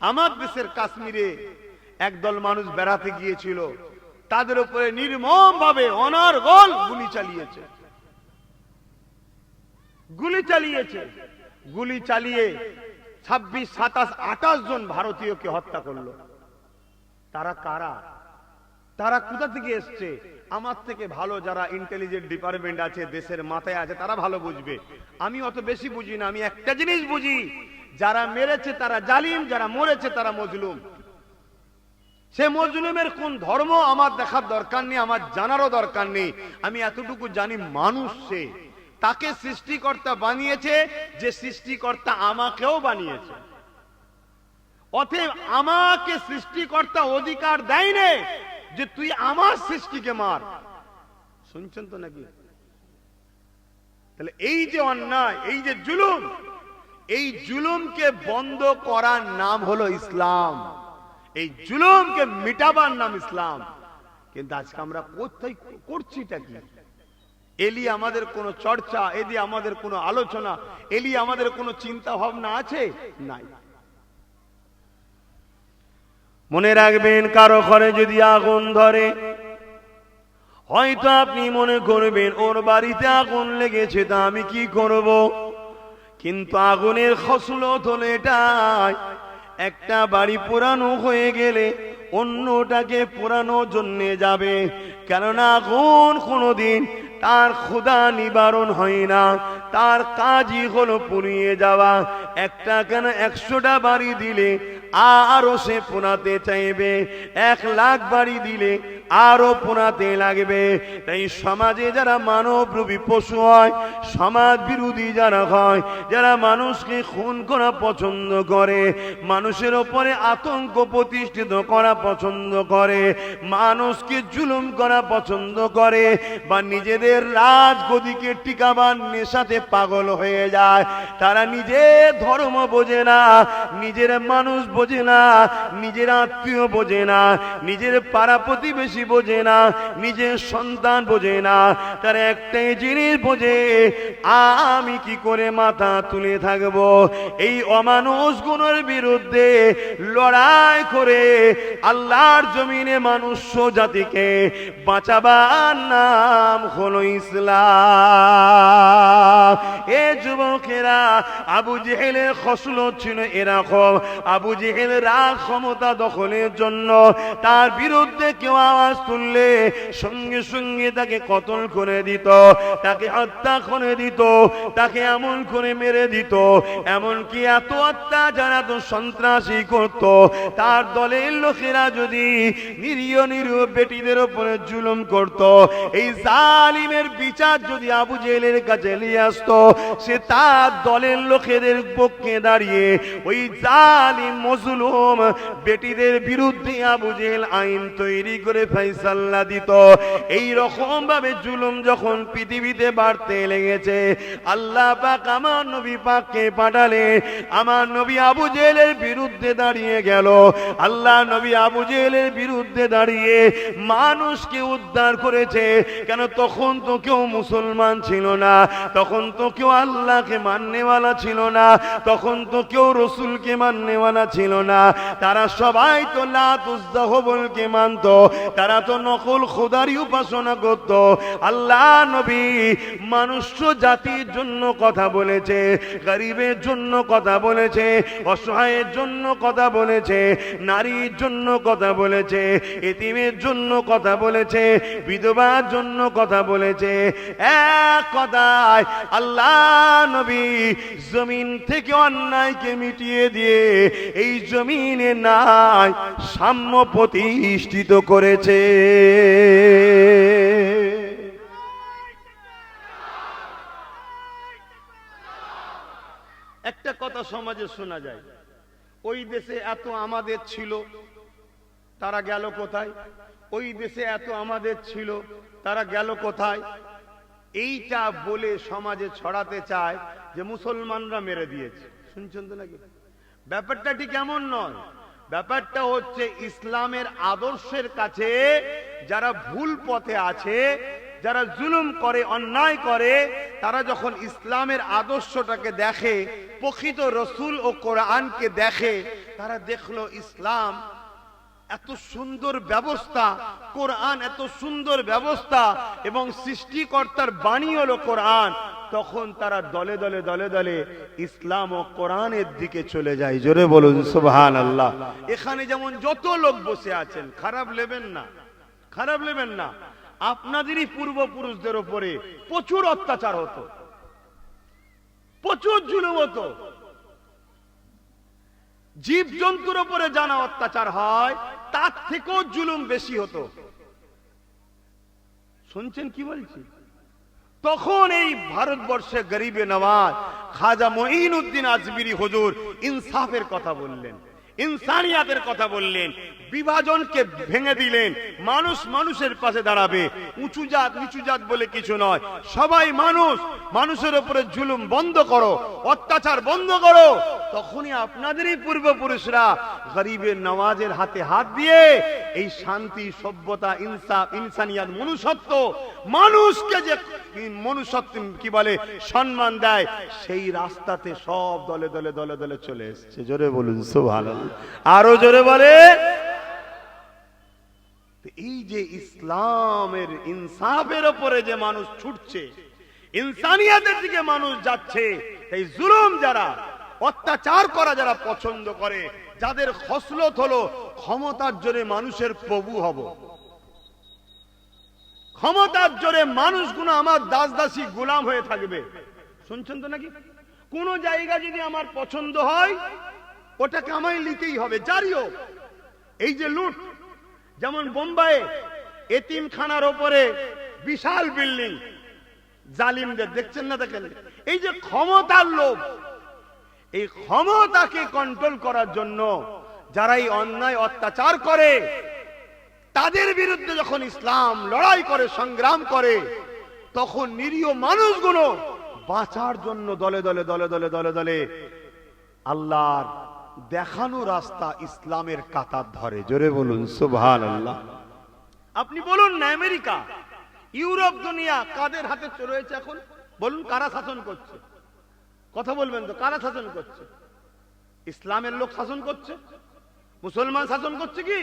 আমার দেশের কাশ্মীরে একদল মানুষ বেড়াতে গিয়েছিল। তাদের উপরে নির্মম ভাবে অনর্গল গুলি চালিয়েছে। গুলি চালিয়েছে। গুলি চালিয়ে ছাব্বিশ, সাতাশ, আঠাশ জন ভারতীয়কে হত্যা করল। তারা কারা? তারা কোথা থেকে এসছে? আমার থেকে ভালো যারা ইন্টেলিজেন্ট ডিপার্টমেন্ট আছে, দেশের মাথায় আছে, তারা ভালো বুঝবে। আমি অত বেশি বুঝি না, আমি একটা জিনিস বুঝি। যারা মেরেছে তারা জালিম, যারা মরেছে তারা মজলুম। সে মজলুমের কোন ধর্ম আমার দেখার দরকার নেই, আমার জানারও দরকার নেই। আমি এতটুকু জানি মানুষ সে। তাকে সৃষ্টিকর্তা বানিয়েছে যে সৃষ্টিকর্তা আমাকেও বানিয়েছে। অতএব আমাকে সৃষ্টিকর্তা অধিকার দেয় নে যে তুই আমার সৃষ্টিকে মার। শুনছেন তো নাকি? তাহলে এই যে অন্যায়, এই যে জুলুম এই জুলুমকে বন্ধ করার নাম হলো ইসলাম। এই জুলুমকে মিটাবার নাম ইসলাম। কিন্তু আজকে আমরা কোথায় করছিটা কি? এলি আমাদের কোনো চর্চা, এলি আমাদের কোনো আলোচনা, এলি আমাদের কোনো চিন্তা ভাবনা আছে? নাই। মনে রাখবেন, কারও ঘরে যদি আগুন ধরে, হয়তো আপনি মনে করবেন, ওর বাড়িতে আগুন লেগেছে, তা আমি কি করব? কিন্তু আগুনের খসলত হলো এটাই। একটা বাড়ি পুরানো হয়ে গেলে অন্যটাকে পুরানো জন্য যাবে। কেননা আগুন কোনোদিন তার ক্ষুদা নিবারণ হয় না। তার কাজই হলো পুড়িয়ে যাওয়া। একটা কেন একশোটা বাড়ি দিলে আরও সে পোনাতে চাইবে। এক লাখ বাড়ি দিলে আরও পোনাতে লাগবে। তাই সমাজে যারা মানব রূপী পশু হয়, সমাজ বিরোধী যারা হয়, যারা মানুষকে খুন করা পছন্দ করে, মানুষের ওপরে আতঙ্ক প্রতিষ্ঠিত করা পছন্দ করে, মানুষকে জুলুম করা পছন্দ করে, বা নিজেদের রাজগদিকে টিকাবার নেশাতে পাগল হয়ে যায়, তারা নিজের ধর্ম বোঝে না, নিজের মানুষ বোঝে না, নিজের আত্মীয় বোঝে না, নিজের পাড়া প্রতিবেশী বোঝে না, নিজের সন্তান বোঝে না, তার একটাই জিনিস বোঝে, আমি কি করে মাথা তুলে থাকব? এই অমানুষ গুণের বিরুদ্ধে লড়াই করে আল্লাহর জমিনে মানুষ জাতিকে বাঁচাবার নাম হলো ইসলাম। এ যুবকেরা, আবু জেহেলের খসল ছিল এরকম। আবু জেহেল রাগ ক্ষমতা দখলের জন্য তার বিরুদ্ধে কেউ আওয়াজ তুললে সঙ্গে সঙ্গে তাকে কতল করে দিত, তাকে হত্যা করে দিত, তাকে এমন করে মেরে দিত, এমনকি এত অত্যাচার, এত সন্ত্রাসী করত। তার দলের লোকেরা যদি নিরীহ নিরীহ বেটিদের উপরে জুলুম করত, এই জালিমের বিচার যদি আবু জেলের কাছে নিয়ে আসতো, সে তার দলের লোকেদের পক্ষে দাঁড়িয়ে ওই জালিম, মজলুম বেটিদের বিরুদ্ধে আবু জেল আইন তৈরি করে ফয়সাল্লা দিত। এই রকম ভাবে জুলুম যখন পৃথিবীতে বাড়তে লেগেছে, আল্লাহ পাক আমার নবী পাককে পাঠালে, আমার নবী আবু জেলের বিরুদ্ধে দাঁড়িয়ে গেল। আল্লাহ নবী আবু জেলের বিরুদ্ধে দাঁড়িয়ে মানুষকে উদ্ধার করেছে। কেন তখন তো কেউ মুসলমান ছিল না, তখন তো কেউ আল্লাহকে মাননেওয়ালা ছিল না, তখন তো কেউ রসুলকে মাননেওয়ালা ছিল না। তারা সবাই তো লাতুজ্জাহবলকে মানত, তারা তো নকল খোদারই উপাসনা করত, আল্লাহ নবী মানুষ জাতির জন্য কথা বলেছে, গরিবের জন্য কথা বলেছে, অসহায়ের জন্য কথা বলেছে, নারীর জন্য কথা বলেছে, এতিমের জন্য কথা বলেছে, বিধবার জন্য কথা বলেছে। এক কথায় আল্লাহ নবী জমিন থেকে অন্যায়কে মিটিয়ে দিয়ে এই জমিনে নাই সাম্য প্রতিষ্ঠিত করেছে। একটা কথা সমাজে শোনা যায়। ওই দেশে এত আমাদের ছিল, তারা গেল কোথায়? ওই দেশে এত আমাদের ছিল, তারা গেল কোথায়? এইটা বলে সমাজে ছড়াতে চায় যে মুসলমানরা মেরে দিয়েছে। শুনছেন তো নাকি? ব্যাপারটা ঠিক এমন নয়। ব্যাপারটা হচ্ছে ইসলামের আদর্শের কাছে যারা ভুল পথে আছে, যারা জুলুম করে, অন্যায় করে, তারা যখন ইসলামের আদর্শটাকে দেখে, প্রকৃত রসুল ও কোরআনকে দেখে, তারা দেখল ইসলাম এত সুন্দর ব্যবস্থা, কোরআন এত সুন্দর ব্যবস্থা এবং সৃষ্টিকর্তার বাণী হলো কোরআন। তখন তারা দলে দলে দলে দলে ইসলাম ও কোরআনের দিকে চলে যায়। জোরে বলুন সুবহান আল্লাহ এখানে যেমন যত লোক বসে আছেন, খারাপ নেবেন না, খারাপ নেবেন না। আপনাদেরই পূর্বপুরুষদের উপরে প্রচুর অত্যাচার হতো, প্রচুর জুলুম হতো। জীব জন্তুর উপরে জানা অত্যাচার হয়, তার থেকেও জুলুম বেশি হতো। শুনছেন কি বলছি? তখন এই ভারতবর্ষে গরিবে নওয়াজ খাজা মঈন উদ্দিন আজমিরি হজুর ইনসাফের কথা বললেন, ইনসানিয়াতের কথা বললেন বিভাজনকে ভেঙে দিলেন। মানুষ মানুষের পাশে দাঁড়াবে। উঁচু জাত, নিচু জাত বলে কিছু নয়। সবাই মানুষ। মানুষের উপরে জুলুম বন্ধ করো, অত্যাচার বন্ধ করো। তখনই আপনাদেরই পূর্বপুরুষরা গরিবের নওয়াজের হাতে হাত দিয়ে এই শান্তি, সভ্যতা ইনসাফ ইনসানিয়াত, মনুষ্যত্ব, মানুষকে যে মনুষ্যত্ব কি বলে, সম্মান দেয়, সেই রাস্তাতে সব দলে দলে দলে দলে চলে এসছে। জোরে বলুন, সুবহানাল্লাহ। আরও জোরে বলে। এই যে ইসলামের ইনসাফের ওপরে যে মানুষ ছুটছে, ইনসানিয়াতের দিকে মানুষ যাচ্ছে এই জুলুম যারা, অত্যাচার করা যারা পছন্দ করে, যাদের খসলত হলো, ক্ষমতার জোরে মানুষের প্রভু হব। ক্ষমতার জোরে মানুষগুলো আমার দাস দাসী গোলাম হয়ে থাকবে। শুনছেন তো নাকি? কোন জায়গা যদি আমার পছন্দ হয়, ওটাকে আমায় নিতেই হবে হোক। এই যে লুট যেমন বোম্বাইয়ে এতিমখানার ওপরে বিশাল বিল্ডিং। জালিমদের, দেখছেন না দেখেন? এই যে ক্ষমতার লোভ, এই ক্ষমতাকে কন্ট্রোল করার জন্য যারা এই অন্যায় অত্যাচার করে, তাদের বিরুদ্ধে যখন ইসলাম লড়াই করে, সংগ্রাম করে, তখন নিরীহ মানুষগুলো বাঁচার জন্য দলে দলে দলে দলে দলে দলে আল্লাহর দেখানো রাস্তা ইসলামের কাতার ধরে। জোরে বলুন সুবহান আল্লাহ আপনি বলুন না, আমেরিকা, ইউরোপ দুনিয়া কাদের হাতে রয়েছে এখন? বলুন, কারা শাসন করছে? কথা বলবেন তো, কারা শাসন করছে? ইসলামের লোক শাসন করছে? মুসলমান শাসন করছে কি?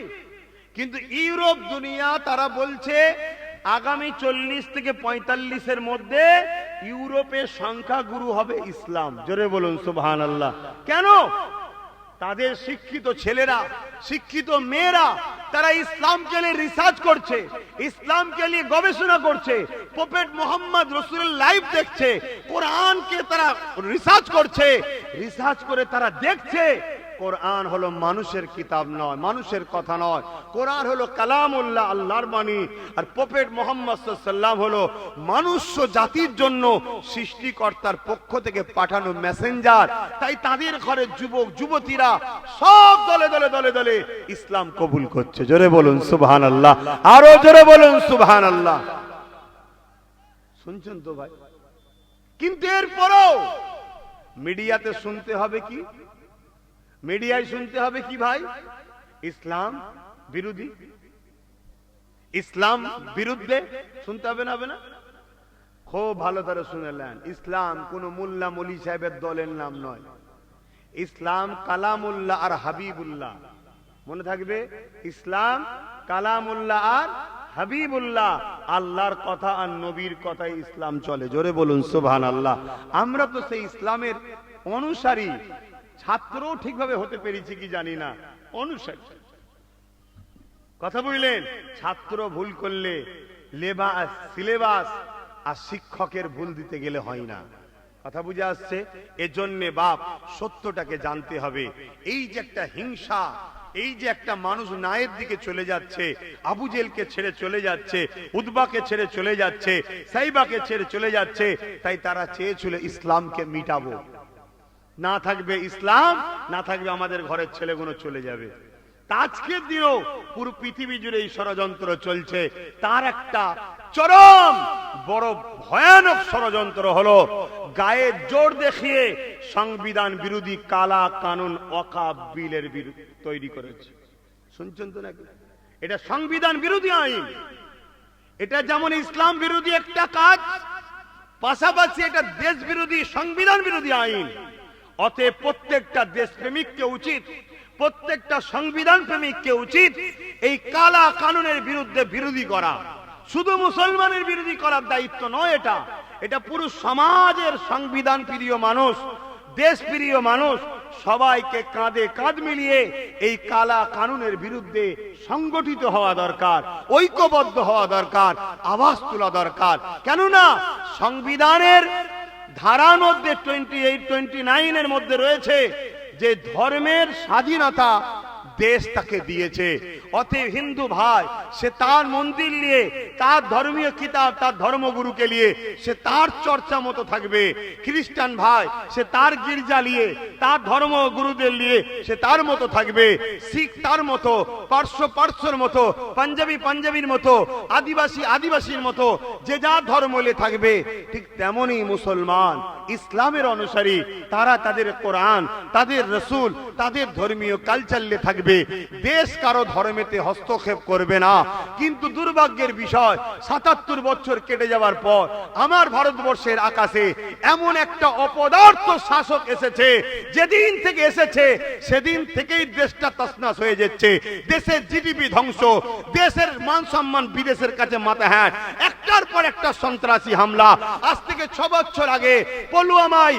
কিন্তু ইউরোপ দুনিয়া, তারা বলছে, আগামী চল্লিশ থেকে পঁয়তাল্লিশের মধ্যে ইউরোপের সংখ্যা গুরু হবে ইসলাম। জোরে বলুন সুবহান আল্লাহ কেন? তাদের শিক্ষিত ছেলেরা, শিক্ষিত মেয়েরা, তারা ইসলামকে নিয়ে রিসার্চ করছে, ইসলামকে নিয়ে গবেষণা করছে পোপেট মোহাম্মদ রসুলের লাইভ দেখছে, কোরআনকে তারা রিসার্চ করছে রিসার্চ করে তারা দেখছে কোরআন হলো মানুষের কিতাব নয়, মানুষের কথা নয়। কোরআন হলো কালামুল্লাহ আল্লাহর বাণী, আর পোপেট মোহাম্মদ সাল্লাম হলো মানুষ্য জাতির জন্য সৃষ্টিকর্তার পক্ষ থেকে পাঠানো মেসেঞ্জার। তাই তাদের ঘরে যুবক, যুবতীরা সব দলে দলে দলে দলে ইসলাম কবুল করছে। জোরে বলুন সুবহান আল্লাহ আরও জোরে বলুন সুবহান আল্লাহ শুনছেন তো ভাই? কিন্তু এরপরও মিডিয়াতে শুনতে হবে কি? মিডিয়ায় শুনতে হবে কি ভাই? ইসলাম বিরোধী। ইসলাম বিরুদ্ধে শুনতে হবে না হবে না? খুব ভালো করে শুনেলেন। ইসলাম কোন মোল্লা মলি সাহেবের দলের নাম নয়। ইসলাম কালামুল্লাহ আর হাবিবুল্লাহ। মনে থাকবে? ইসলাম কালামুল্লাহ আর হাবিবুল্লাহ। আল্লাহর কথা আর নবীর কথাই ইসলাম চলে। জোরে বলুন সুবহান আল্লাহ আমরা তো সেই ইসলামের অনুসারী। ছাত্রও ঠিকভাবে হতে পেরেছি কি জানি না। অনুসারী। কথা বুঝলেন? ছাত্র ভুল করলে লেবাস, সিলেবাস আর শিক্ষকের ভুল দিতে গেলে হয় না। কথা বুঝে আসছে? এজন্যে বাপ, সত্যটাকে জানতে হবে। এই যে একটা হিংসা, এই যে একটা মানুষ নায়ের দিকে চলে যাচ্ছে আবু জেলকে ছেড়ে চলে যাচ্ছে উদ্বাকে ছেড়ে চলে যাচ্ছে, সাইবাকে ছেড়ে চলে যাচ্ছে, তাই তারা চেয়েছিল ইসলামকে মিটাবো। না থাকবে ইসলাম, না থাকবে আমাদের ঘরের ছেলেগুলো চলে যাবে। আজকের দিনেও পুরো পৃথিবী জুড়ে এই ষড়যন্ত্র চলছে। তার একটা চরম বড় ভয়ানক ষড়যন্ত্র হলো গায়ে জোর দেখিয়ে সংবিধান বিরোধী কালা কানুন অকা বিলের তৈরি করেছে। শুনছেন তো নাকি? এটা সংবিধান বিরোধী আইন। এটা যেমন ইসলাম বিরোধী একটা কাজ, পাশাপাশি এটা দেশ বিরোধী, সংবিধান বিরোধী আইন। অতএব প্রত্যেকটা দেশপ্রেমিককে উচিত, প্রত্যেকটা সংবিধান প্রেমিককে উচিত এই কালা কানুনের বিরুদ্ধে বিরোধী করা। শুধু মুসলমানের বিরোধী করার দায়িত্ব নয় এটা এটা পুরো সমাজের সংবিধান প্রিয় মানুষ, দেশ প্রিয় মানুষ, সবাইকে কাঁধে কাঁধ মিলিয়ে এই কালা কানুনের বিরুদ্ধে সংগঠিত হওয়া দরকার, ঐক্যবদ্ধ হওয়া দরকার আওয়াজ তোলা দরকার। কেননা সংবিধানের ধারার মধ্যে টোয়েন্টি এইট টোয়েন্টি নাইনের মধ্যে রয়েছে যে ধর্মের স্বাধীনতা দেশ তাকে দিয়েছে। অতএব হিন্দু ভাই, সে তার মন্দির নিয়ে, তার ধর্মীয় কিতাব, তার ধর্মগুরুকে নিয়ে, সে তার চর্চা মতো থাকবে। খ্রিস্টান ভাই, সে তার গির্জা নিয়ে, তার ধর্ম গুরুদের নিয়ে, সে তার মতো থাকবে। শিখ তার মতো, পার্শ্ব পার্শ্বর মতো, পাঞ্জাবি পাঞ্জাবির মতো, আদিবাসী আদিবাসীর মতো, যে যার ধর্ম নিয়ে থাকবে, ঠিক তেমনই মুসলমান। ইসলামের অনুসারী, তারা তাদের কোরআন, তাদের রসুল, তাদের ধর্মীয় কালচার থাকবে। দেশ কারও ধর্মেতে হস্তক্ষেপ করবে না। কিন্তু দুর্ভাগ্যের বিষয়, সাতাত্তর বছর কেটে যাওয়ার পর আমার ভারতবর্ষের আকাশে এমন একটা অপদার্থ শাসক এসেছে, যেদিন থেকে এসেছে, সেদিন থেকেই দেশটা তসনাস হয়ে যাচ্ছে। দেশের জিডিপি ধ্বংস, দেশের মান সম্মান বিদেশের কাছে মাথা হ্যাঁ একটার পর একটা সন্ত্রাসী হামলা। আজ থেকে ছ বছর আগে পলুয়ামাই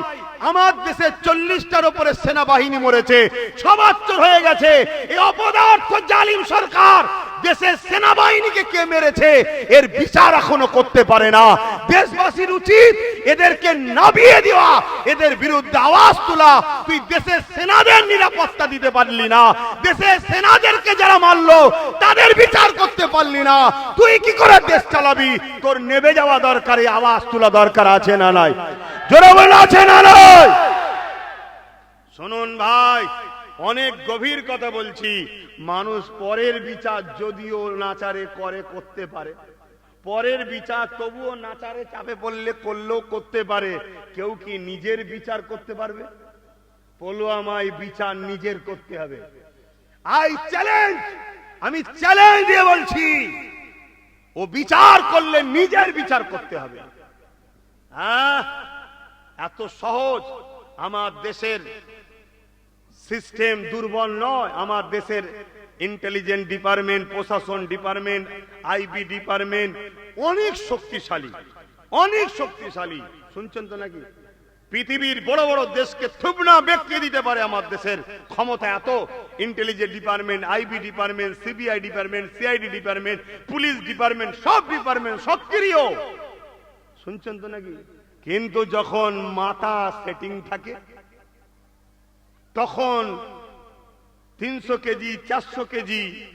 আমার দেশে চল্লিশটার উপরে সেনাবাহিনী মরেছে সবাত্তর হয়ে গেছে। এই অপদার্থ জালিম সরকার দেশের সেনাবাহিনীকে কে মেরেছে? এর বিচার এখনও করতে পারে না। দেশবাসীর উচিত এদেরকে নাবিয়ে দেওয়া, এদের বিরুদ্ধে আওয়াজ তোলা। তুই দেশের সেনাদের নিরাপত্তা দিতে পারলি না, দেশের সেনাদেরকে যারা মারলো, তাদের বিচার করতে পারলি না। তুই কি করে দেশ চালাবি? তোর নেবে যাওয়া দরকার, আওয়াজ তোলা দরকার আছে না নাই? জোরে আছে না নয় শুনুন ভাই, অনেক গভীর কথা বলছি। মানুষ পরের বিচার যদিও নাচারে করে, করতে পারে। পরের বিচার তবুও নাচারে চাপে পড়লে করলেও করতে পারে। কেউ কি নিজের বিচার করতে পারবে? পলুয়ামাই বিচার নিজের করতে হবে। I challenge! আমি চ্যালেঞ্জ দিয়ে বলছি, ও বিচার করলে নিজের বিচার করতে হবে। হ্যাঁ এত সহজ। আমার দেশের সিস্টেম দুর্বল নয়, আমার দেশের ইন্টেলিজেন্ট ডিপার্টমেন্ট প্রশাসন ডিপার্টমেন্ট আইবি ডিপার্টমেন্ট অনেক শক্তিশালী অনেক শক্তিশালী। শুনছেন তো নাকি? পৃথিবীর বড় বড় দেশকে থুবনা ব্যক্তি দিতে পারে আমার দেশের ক্ষমতা এত। Intelligent department IB department CBI department CID department police department সব ডিপার্টমেন্ট সক্রিয় শুনছেন তো নাকি? কিন্তু যখন মাথা সেটিং থাকে, তখন তিনশো কেজি, চারশো কেজি।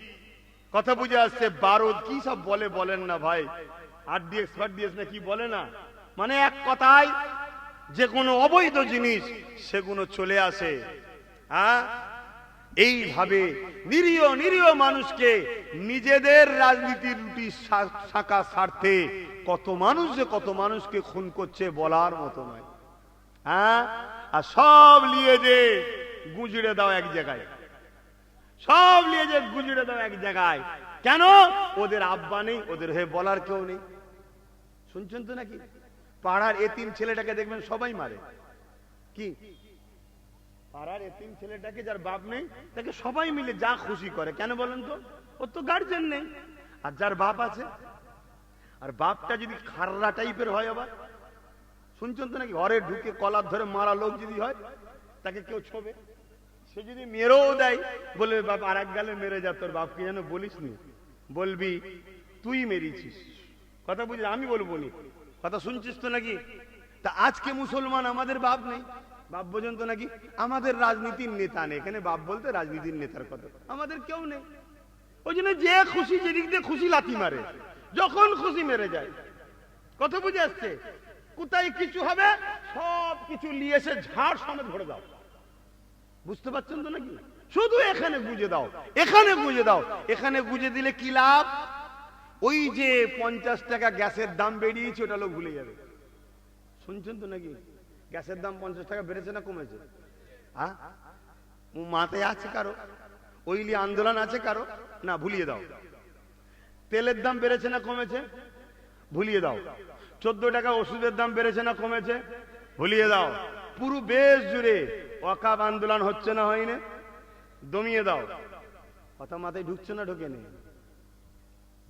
কথা বুঝে আসছে, বারোদ কি সব বলে, বলেন না ভাই। আর ডিএক্স ফার ডিএক্স না কি বলে না? মানে এক কথায়, যে কোনো অবৈধ জিনিস, সেগুলো চলে আসে। হ্যাঁ? এইভাবে নিরীহ নিরীহ মানুষকে নিজেদের রাজনীতির রুটি শাখা স্বার্থে কত মানুষ যে কত মানুষকে খুন করছে বলার মতো নয়। হ্যাঁ? আর সব নিয়ে যে গুজড়ে দাও এক জায়গায়। সব নিয়ে যে গুজড়ে দাও এক জায়গায়। কেন? ওদের আব্বা নেই, ওদের হয়ে বলার কেউ নেই। শুনছেন তো নাকি? পাড়ার এতিম ছেলেটাকে দেখবেন সবাই মারে। কি? পাড়ার এতিম ছেলেটাকে যার বাপ নেই, তাকে সবাই মিলে যা খুশি করে। কেন বলেন তো? ওর তো গার্জেন নেই। আর যার বাপ আছে? আর বাপটা যদি খাররা টাইপের হয় আবার? শুনছেন তো নাকি? ঘরে ঢুকে কলার ধরে মারা লোক যদি হয়, তাকে কেউ ছোবে? সে যদি মেরেও দেয় বলবে বাপ আর এক গালে মেরে যা, তোর বাপকে যেন বলিস নি বলবি, তুই মেরেছিস। কথা বুঝলি, আমি বলব নি। কথা শুনছিস তো নাকি? তা আজকে মুসলমান আমাদের বাপ নেই। বাপ বোঝেন তো নাকি, আমাদের রাজনীতির নেতা নেই। এখানে বাপ বলতে রাজনীতির নেতার কথা। আমাদের কেউ নেই। ওই জন্য যে খুশি যেদিক দিয়ে খুশি লাথি মারে, যখন খুশি মেরে যায়। কথা বুঝে আসছে? কোথায় কিছু হবে, সব কিছু নিয়ে এসে ঝাড় সমেত ভরে দাও। বুঝতে পারছেন তো নাকি? শুধু এখানে বুঝে দাও, এখানে বুঝে দাও। এখানে বুঝে দিলে কি লাভ? ওই যে পঞ্চাশ টাকা গ্যাসের দাম বেরিয়েছে, ওটা লোক ভুলে যাবে। শুনছেন তো নাকি? গ্যাসের দাম পঞ্চাশ টাকা বেড়েছে না কমেছে? হ্যাঁ মাথায় আছে কারও? ওইলি আন্দোলন আছে কারও? না, ভুলিয়ে দাও। তেলের দাম বেড়েছে না কমেছে? ভুলিয়ে দাও। চোদ্দ টাকা ওষুধের দাম বেড়েছে না কমেছে? ভুলিয়ে দাও। পুরো বেশ জুড়ে ওয়াকাব আন্দোলন হচ্ছে না হয়নি? দমিয়ে দাও। কথা মাথায় ঢুকছে না, ঢোকে নেই।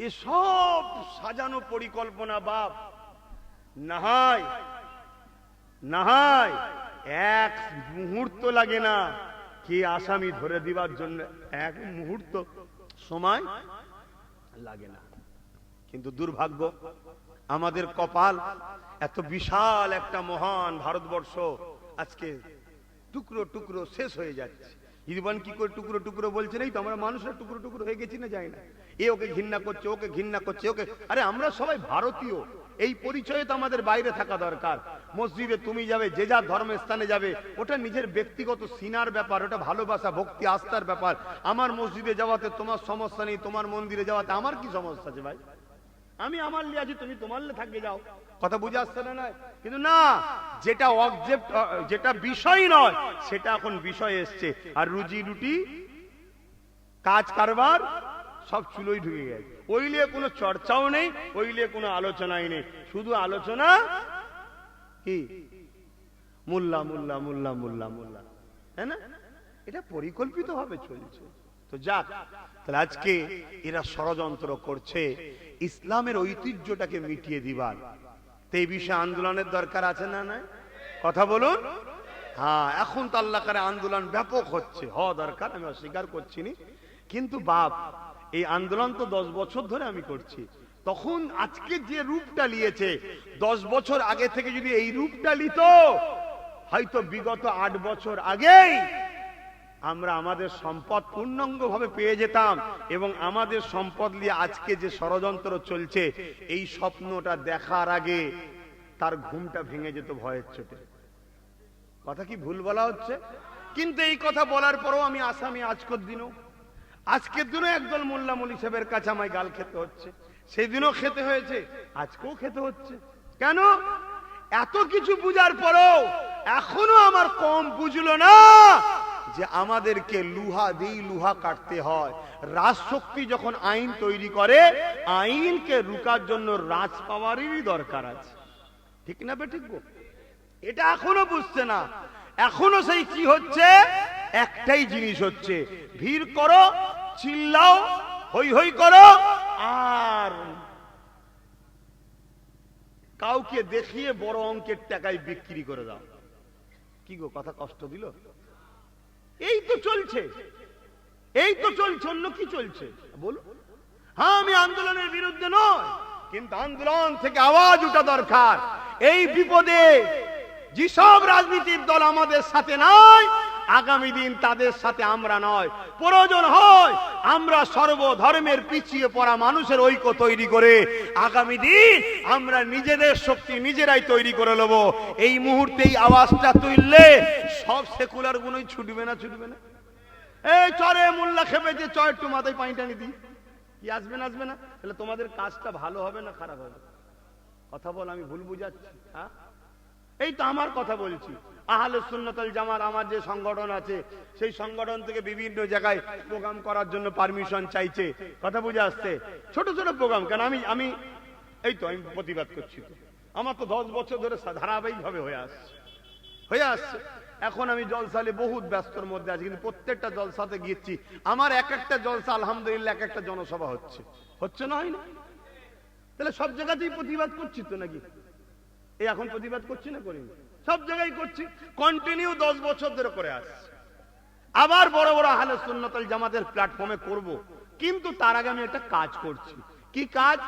এসব সাজানো পরিকল্পনা বাপ। নাহাই নাহাই, এক মুহূর্ত লাগে না কে আসামি ধরে দিবার জন্য। এক মুহূর্ত সময় লাগে না। কিন্তু দুর্ভাগ্য, আমাদের কপাল এত বিশাল একটা মহান ভারতবর্ষ আজকে টুকরো টুকরো শেষ হয়ে যাচ্ছে। ইরবান কি করে টুকরো টুকরো বলছে এই তো আমরা মানুষের টুকরো টুকরো হয়ে গেছি না যাই না। এ ওকে ঘৃণা করছে, ওকে ঘৃণা করছে, ওকে আরে আমরা সবাই ভারতীয়। এই পরিচয়ে তো আমাদের বাইরে থাকা দরকার। মসজিদে তুমি যাবে, যে যার ধর্মের স্থানে যাবে, ওটা নিজের ব্যক্তিগত সিনার ব্যাপার, ওটা ভালোবাসা, ভক্তি, আস্থার ব্যাপার। আমার মসজিদে যাওয়াতে তোমার সমস্যা নেই, তোমার মন্দিরে যাওয়াতে আমার কি সমস্যা আছে ভাই? আমি আমার লিয়ে আছি, তুমি তোমার থাকবে, যাও। কথা বুঝে আসছে না নয় কিন্তু না, যেটা অবজেক্ট যেটা বিষয় নয়, সেটা এখন বিষয় এসছে। আর রুজি রুটি, কাজ কারবার, সব চুলোই ঢুকে গেছে। ওই নিয়ে কোনো চর্চাও নেই, ওই নিয়ে কোনো আলোচনাই নেই। শুধু আলোচনা কি? মোল্লা মোল্লা মোল্লা মোল্লা মোল্লা। তাই না? এটা পরিকল্পিত ভাবে চলছে। তো যাক, তাহলে আজকে এরা ষড়যন্ত্র করছে। ইসলামের ঐতিহ্যটাকে মিটিয়ে দিবার। তো এই বিষয়ে আন্দোলনের দরকার আছে না না কথা বলুন। হ্যাঁ এখন তো আল্লাহ করে আন্দোলন ব্যাপক হচ্ছে। হওয়া দরকার, আমি অস্বীকার করছি নি। কিন্তু বাপ, এই আন্দোলন তো দশ বছর ধরে আমি করছি। তখন আজকে যে রূপটা নিয়েছে, দশ বছর আগে থেকে যদি এই রূপটা নিত, হয়তো বিগত আট বছর আগেই আমরা আমাদের সম্পদ পূর্ণাঙ্গ ভাবে পেয়ে যেতাম এবং আমাদের সম্পদ নিয়ে আজকে যে ষড়যন্ত্র চলছে, এই স্বপ্নটা দেখার আগে তার ঘুমটা ভেঙে যেত, ভয়ের চোটে। কথা কি ভুল বলা হচ্ছে? কিন্তু এই কথা বলার পরও আমি আসামি আজকের দিনও। আজকের দিনও একদল মোল্লা মলি সাহেবের কাছে আমায় গাল খেতে হচ্ছে। সেই দিনও খেতে হয়েছে, আজকেও খেতে হচ্ছে। কেন? এত কিছু বুঝার পরও এখনও আমার কম বুঝলো না। যে আমাদেরকে লুহা দিই লুহা কাটতে হয়। রাজশক্তি যখন আইন তৈরি করে, আইনকে রুকার জন্য রাজ পাওয়ারই দরকার আছে। ঠিক না বে ঠিক এটা এখনও বুঝছে না। এখনও সেই কি হচ্ছে? একটাই জিনিস হচ্ছে, ভিড় করো, চিল্লাও হই হই করো, আর কাউকে দেখিয়ে বড় অঙ্কের টাকায় বিক্রি করে দাও। কি গো, কথা কষ্ট দিল? এই তো চলছে। এই তো চলছে, অন্য কি চলছে? বলুন হ্যাঁ আমি আন্দোলনের বিরুদ্ধে নয়, কিন্তু আন্দোলন থেকে আওয়াজ উঠা দরকার। এই বিপদে যেসব রাজনীতির দল আমাদের সাথে নাই আগামী দিন তাদের সাথে আমরা নয়। প্রয়োজন হয় আমরা সর্বধর্মের পিছিয়ে পড়া মানুষের ঐক্য তৈরি করে আগামী দিন আমরা নিজেদের শক্তি নিজেরাই তৈরি করে নেব। এই মুহূর্তে এই আওয়াজটা তুললে সব সেকুলার গুলোই ছুটবে না ছুটবে না? এই চরে মোল্লা খেপেছে চ একটু মাথায় পানি টানি কি আসবে না আসবে না? তাহলে তোমাদের কাজটা ভালো হবে না খারাপ হবে? কথা বল, আমি ভুল বুঝাচ্ছি হ্যাঁ? এই তো আমার কথা বলছি। আহলে সুন্নতল জামার আমার যে সংগঠন আছে, সেই সংগঠন থেকে বিভিন্ন জায়গায় প্রোগ্রাম করার জন্য পারমিশন চাইছে। কথা বুঝে আসছে? ছোট ছোট প্রোগ্রাম কেন আমি আমি, এই তো আমি প্রতিবাদ করছি আমার তো দশ বছর ধরে ধারাবাহিক ভাবে হয়ে আসছে। হয়ে আসছে। এখন আমি জলসালে বহুত ব্যস্তর মধ্যে আছি, কিন্তু প্রত্যেকটা জলসাতে গিয়েছি। আমার এক একটা জলসা, আলহামদুলিল্লাহ, এক একটা জনসভা হচ্ছে। হচ্ছে না, হয় না? তাহলে সব জায়গাতেই প্রতিবাদ করছি তো নাকি? এই এখন প্রতিবাদ করছি না করি সব জায়গায় করছি। কন্টিনিউ দশ বছর ধরে করে আসছি। আবার বড় বড় আহলে সুন্নতল জামাতের প্ল্যাটফর্মে করব। কিন্তু তার আগে আমি একটা কাজ করছি। কি কাজ?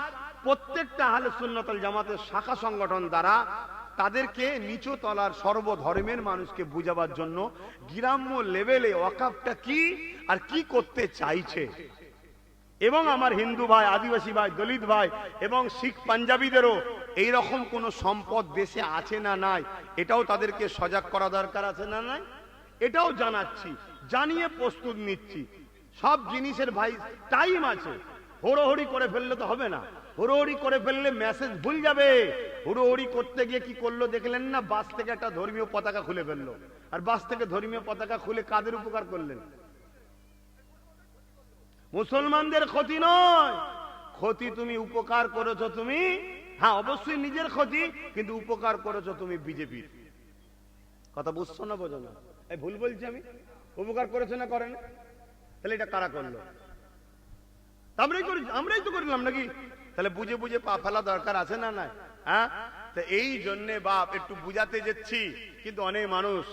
প্রত্যেকটা আহলে সুন্নতল জামাতের শাখা সংগঠন দ্বারা তাদেরকে নিচু তলার সর্বধর্মের মানুষকে বুঝাবার জন্য গ্রাম্য লেভেলে ওয়াকাফটা কি আর কি করতে চাইছে? এবং আমার হিন্দু ভাই, আদিবাসী ভাই, দলিত ভাই এবং শিখ পাঞ্জাবিদেরও এই রকম কোন সম্পদ দেশে আছে না নাই? এটাও তাদেরকে সজাগ করা দরকার আছে না নাই? এটাও জানাচ্ছি, জানিয়ে প্রস্তুত নিচ্ছি। সব জিনিসের ভাই টাইম আছে। হড়োহড়ি করে ফেললে তো হবে না। হুড়োহুড়ি করে ফেললে মেসেজ ভুল যাবে। হুড়োহুড়ি করতে গিয়ে কি করল দেখলেন না? বাস থেকে একটা ধর্মীয় পতাকা খুলে ফেলল। আর বাস থেকে ধর্মীয় পতাকা খুলে কাদের উপকার করলেন? মুসলমানদের ক্ষতি নয়। ক্ষতি তুমি উপকার করেছ তুমি? হ্যাঁ অবশ্যই নিজের ক্ষতি, কিন্তু উপকার করেছ তুমি বিজেপির। কথা বুঝছ না বোঝো না? এই ভুল বলছি আমি? উপকার করেছ না করেন? তাহলে এটা কারা করল? আমরাই করি আমরাই তো করলাম নাকি? তাহলে বুঝে বুঝে পা ফেলা দরকার আছে না না হ্যাঁ? তা এই জন্যে বাপ, একটু বুঝাতে যাচ্ছি, কিন্তু অনেক মানুষ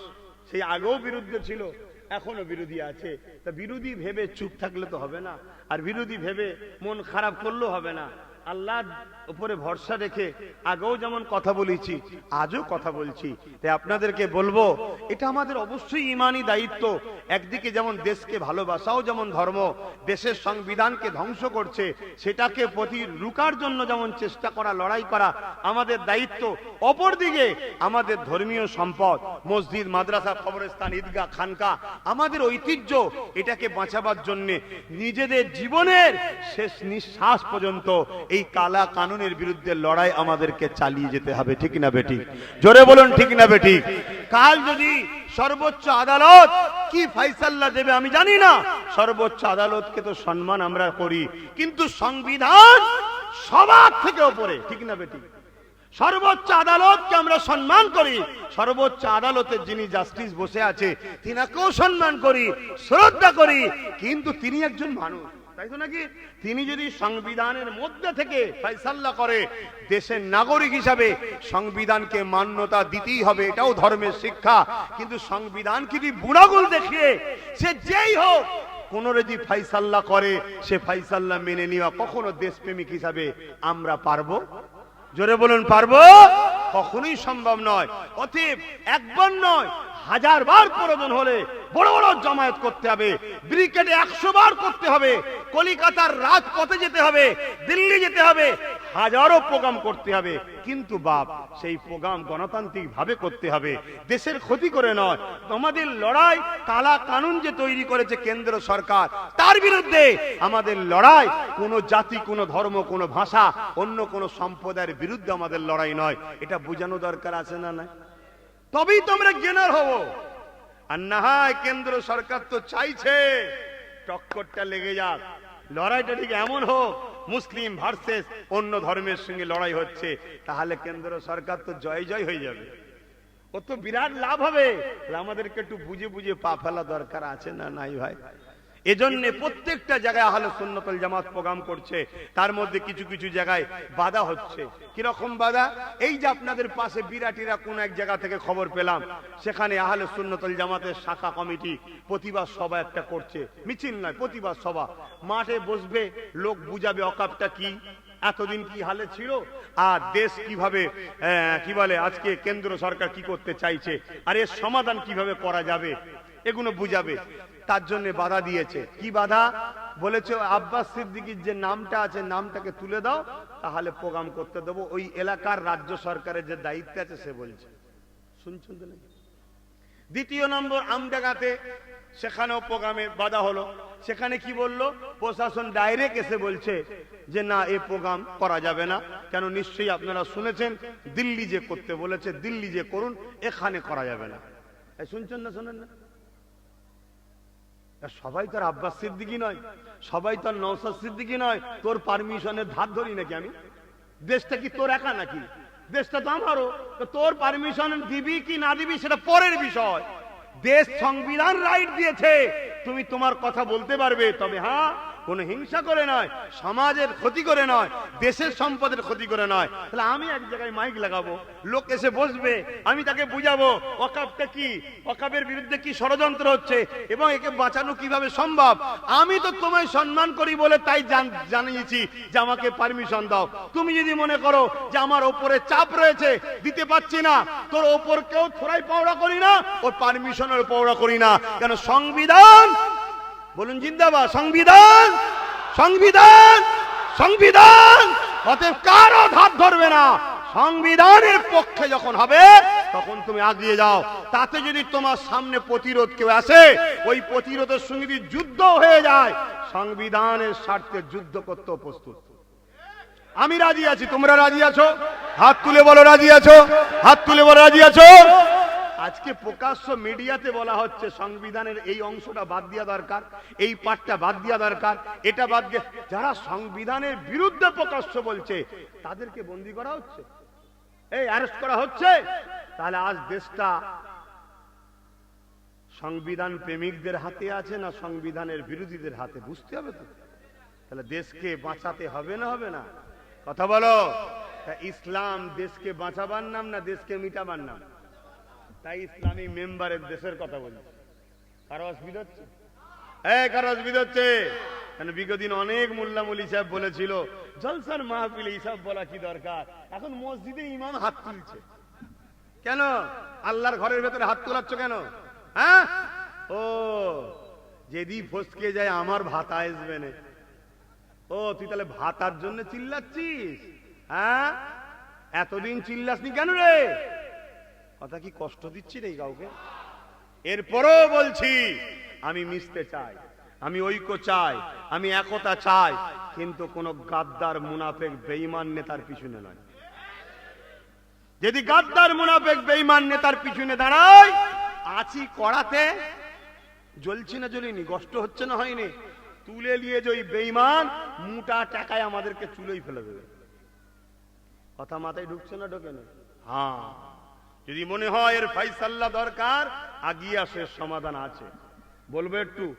সেই আগেও বিরুদ্ধে ছিল। এখনও বিরোধী আছে। তা বিরোধী ভেবে চুপ থাকলে তো হবে না। আর বিরোধী ভেবে মন খারাপ করলেও হবে না। আল্লাহর উপরে ভরসা রেখে আগেও যেমন কথা বলেছি, আজও কথা বলছি। তাই আপনাদেরকে বলব, এটা আমাদের অবশ্যই ইমানি দায়িত্ব। একদিকে যেমন দেশকে ভালোবাসাও যেমন ধর্ম, দেশের সংবিধানকে ধ্বংস করছে, সেটাকে প্রতি রুকার জন্য যেমন চেষ্টা করা, লড়াই করা আমাদের দায়িত্ব। অপরদিকে আমাদের ধর্মীয় সম্পদ, মসজিদ, মাদ্রাসা খবরস্থান ঈদগাহ খানকা আমাদের ঐতিহ্য, এটাকে বাঁচাবার জন্যে নিজেদের জীবনের শেষ নিঃশ্বাস পর্যন্ত এই কালা কানুনের বিরুদ্ধে লড়াই আমাদেরকে চালিয়ে যেতে হবে, ঠিক না বেটি? জোরে বলুন, ঠিক না বেটি? কাল যদি সর্বোচ্চ আদালত, কি ফাইসাল্লা দেবে আমি জানি না। সর্বোচ্চ আদালতকে তো সম্মান আমরা করি, কিন্তু সংবিধান সবার থেকে ওপরে, ঠিক না বেটি? সর্বোচ্চ আদালতকে আমরা সম্মান করি। সর্বোচ্চ আদালতের যিনি জাস্টিস বসে আছে, তিনাকেও সম্মান করি, শ্রদ্ধা করি, কিন্তু তিনি একজন মানুষ। তাই নাকি? তিনি যদি সংবিধানের মধ্যে থেকে ফাইসাল্লা করে, দেশের নাগরিক হিসাবে সংবিধানকে মান্যতা দিতেই হবে, এটাও ধর্মের শিক্ষা। কিন্তু সংবিধান যদি বুড়াগুল দেখিয়ে সে যেই হোক কোন যদি ফাইসাল্লা করে, সে ফাইসাল্লা মেনে নেওয়া কখনো দেশপ্রেমিক হিসাবে আমরা পারব? জোরে বলুন, পারব? কখনোই সম্ভব নয়। অতএব একবার নয় হাজার বার প্রয়োজন হলে বড় বড় জমায়েত করতে হবে ব্রিকেটে একশো বার করতে হবে, কলিকাতার রাজপথে যেতে হবে, দিল্লি যেতে হবে, হাজারো প্রোগ্রাম করতে হবে। কিন্তু বাপ, সেই প্রোগ্রাম গণতান্ত্রিক ভাবে করতে হবে। দেশের ক্ষতি করে নয়, তোমাদের লড়াই কালা কানুন যে তৈরি করেছে কেন্দ্র সরকার, তার বিরুদ্ধে আমাদের লড়াই কোনো জাতি, কোনো ধর্ম, কোনো ভাষা, অন্য কোনো সম্প্রদায়ের বিরুদ্ধে আমাদের লড়াই নয়। এটা বোঝানো দরকার আছে না না তবেই তো আমরা হব। আর না হয় কেন্দ্র সরকার তো চাইছে, টক্করটা লেগে যাক। লড়াইটা ঠিক এমন হোক, মুসলিম ভার্সেস অন্য ধর্মের সঙ্গে লড়াই হচ্ছে, তাহলে কেন্দ্র সরকার তো জয় জয় হয়ে যাবে। ও তো বিরাট লাভ হবে আমাদেরকে একটু বুঝে বুঝে পা ফেলা দরকার আছে না নাই ভাই? এজন্য প্রত্যেকটা জায়গায় আহলে সুন্নতল জামাত প্রোগ্রাম করছে। তার মধ্যে কিছু কিছু জায়গায় বাধা হচ্ছে। কীরকম বাধা? এই যে আপনাদের পাশে বিরাটিরা কোন এক জায়গা থেকে খবর পেলাম, সেখানে আহলে সুন্নতল জামাতের শাখা কমিটি প্রতিবাদ সভা একটা করছে। মিছিল নয়, প্রতিবাদ সভা। মাঠে বসবে, লোক বুঝাবে অকাপটা কি, এতদিন কি হালে ছিল, আর দেশ কীভাবে কি বলে, আজকে কেন্দ্র সরকার কি করতে চাইছে, আর এর সমাধান কীভাবে করা যাবে, এগুলো বুঝাবে। তার জন্য বাধা দিয়েছে। কি বাধা? বলেছে, আব্বাস সিদ্দিকির যে নামটা আছে, নামটাকে তুলে দাও, তাহলে প্রোগ্রাম করতে দেবো। ওই এলাকার রাজ্য সরকারের যে দায়িত্ব আছে, সে বলছে। শুনছেন তো নাকি? দ্বিতীয় নম্বর আমডাঙ্গাতে সেখানেও প্রোগ্রামে বাধা হলো। সেখানে কি বলল? প্রশাসন ডাইরেক্ট এসে বলছে যে, না, এ প্রোগ্রাম করা যাবে না। কেন নিশ্চয়ই আপনারা শুনেছেন, দিল্লি যে করতে বলেছে, দিল্লি যে করুন, এখানে করা যাবে না। শুনছেন না, শোনেন না? সবাই তো আব্বাস সিদ্দিকি নয়, সবাই তো নৌসাদ সিদ্দিকি নয়, তোর পারমিশনের ধার ধরি নাকি আমি? দেশটা কি তোর একা নাকি? দেশটা তো আমারও। তোর পারমিশন দিবি কি না দিবি সেটা পরের বিষয়। দেশ সংবিধান রাইট দিয়েছে। তুমি তোমার কথা বলতে পারবে, তবে হ্যাঁ কোনো হিংসা করে নয়, সমাজের ক্ষতি করে নয়, দেশের সম্পদের ক্ষতি করে নয়। তাহলে আমি এক জায়গায় মাইক লাগাবো, লোক এসে বসবে, আমি তাকে বুঝাবো, অকাপটা কি, অকাপের বিরুদ্ধে কি ষড়যন্ত্র হচ্ছে এবং একে বাঁচানো কীভাবে সম্ভব? আমি তো তোমায় সম্মান করি বলে তাই জানিয়েছি যে আমাকে পারমিশন দাও। তুমি যদি মনে করো যে আমার ওপরে চাপ রয়েছে, দিতে পারছি না, তোর ওপর কেউ থোড়াই পাওড়া করি না, ওর পারমিশনের পাওড়া করি না। কেন সংবিধান বলুন জিন্দাবাদ, সংবিধান সংবিধান সংবিধান। অতএব কারও ধার ধরবে না। সংবিধানের পক্ষে যখন হবে, তখন তুমি আগিয়ে যাও। তাতে যদি তোমার সামনে প্রতিরোধ কেউ আসে, ওই প্রতিরোধের সঙ্গে যদি যুদ্ধ হয়ে যায়, সংবিধানের স্বার্থে যুদ্ধ করতে প্রস্তুত। আমি রাজি আছি, তোমরা রাজি আছো? হাত তুলে বলো, রাজি আছো? হাত তুলে বলো, রাজি আছো? আজকে প্রকাশ্য মিডিয়াতে বলা হচ্ছে সংবিধানের এই অংশটা বাদ দেওয়া দরকার, এই পাঠটা বাদ দেওয়া দরকার, এটা বাদ দিয়ে যারা সংবিধানের বিরুদ্ধে প্রকাশ্য বলছে, তাদেরকে বন্দি করা হচ্ছে? এই অ্যারেস্ট করা হচ্ছে? তাহলে আজ দেশটা সংবিধান প্রেমিকদের হাতে আছে না সংবিধানের বিরোধীদের হাতে? বুঝতে হবে তো। তাহলে দেশকে বাঁচাতে হবে না হবে না? কথা বলো। ইসলাম দেশকে বাঁচাবার নাম না দেশকে মিটাবার নাম? তাই ইসলামী মেম্বারের দেশের কথা বলছি কারও অসুবিধা হচ্ছে? হ্যাঁ কারও অসুবিধা হচ্ছে? কারণ বিগত দিন অনেক সাহেব বলেছিল, জলসার এইসব বলা কি দরকার? এখন মসজিদে ইমাম হাত তুলছে। কেন? আল্লাহর ঘরের ভেতরে হাত তোলাচ্ছ কেন? হ্যাঁ? ও, যদি ফসকে যায় আমার ভাতা আসবে ও, তুই তাহলে ভাতার জন্য চিল্লাচ্ছিস? হ্যাঁ? এতদিন চিল্লাসনি কেন রে? কথা কি কষ্ট দিচ্ছি রে কাউকে? এরপরও বলছি, আমি মিশতে চাই, আমি ঐক্য চাই, আমি একতা চাই, কিন্তু কোন গাদ্দার, মুনাফেক, বেঈমান নেতার পিছনে নয়। যদি গাদ্দার, মুনাফেক, বেঈমান নেতার পিছনে দাঁড়াই আছি কড়াতে, জ্বলছি না জ্বলিনি, কষ্ট হচ্ছে না হয়নি, তুলে নিয়ে যে ওই বেঈমান, মোটা টাকায় আমাদেরকে চুলোই ফেলে দেবে। কথা মাথায় ঢুকছে না ঢোকে না হ্যাঁ। যদি মনে হয় এর ফাইসাল্লা দরকার, আগিয়ে আসে সমাধান আছে। বলব একটু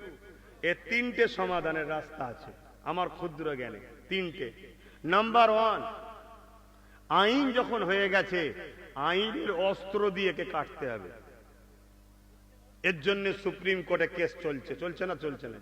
এর তিনটে সমাধানের রাস্তা আছে, আমার ক্ষুদ্র জ্ঞানে, তিনটে। নাম্বার ওয়ান, আইন যখন হয়ে গেছে, আইনের অস্ত্র দিয়ে একে কাটতে হবে। এর জন্য সুপ্রিম কোর্টে কেস চলছে চলছে না চলছে না?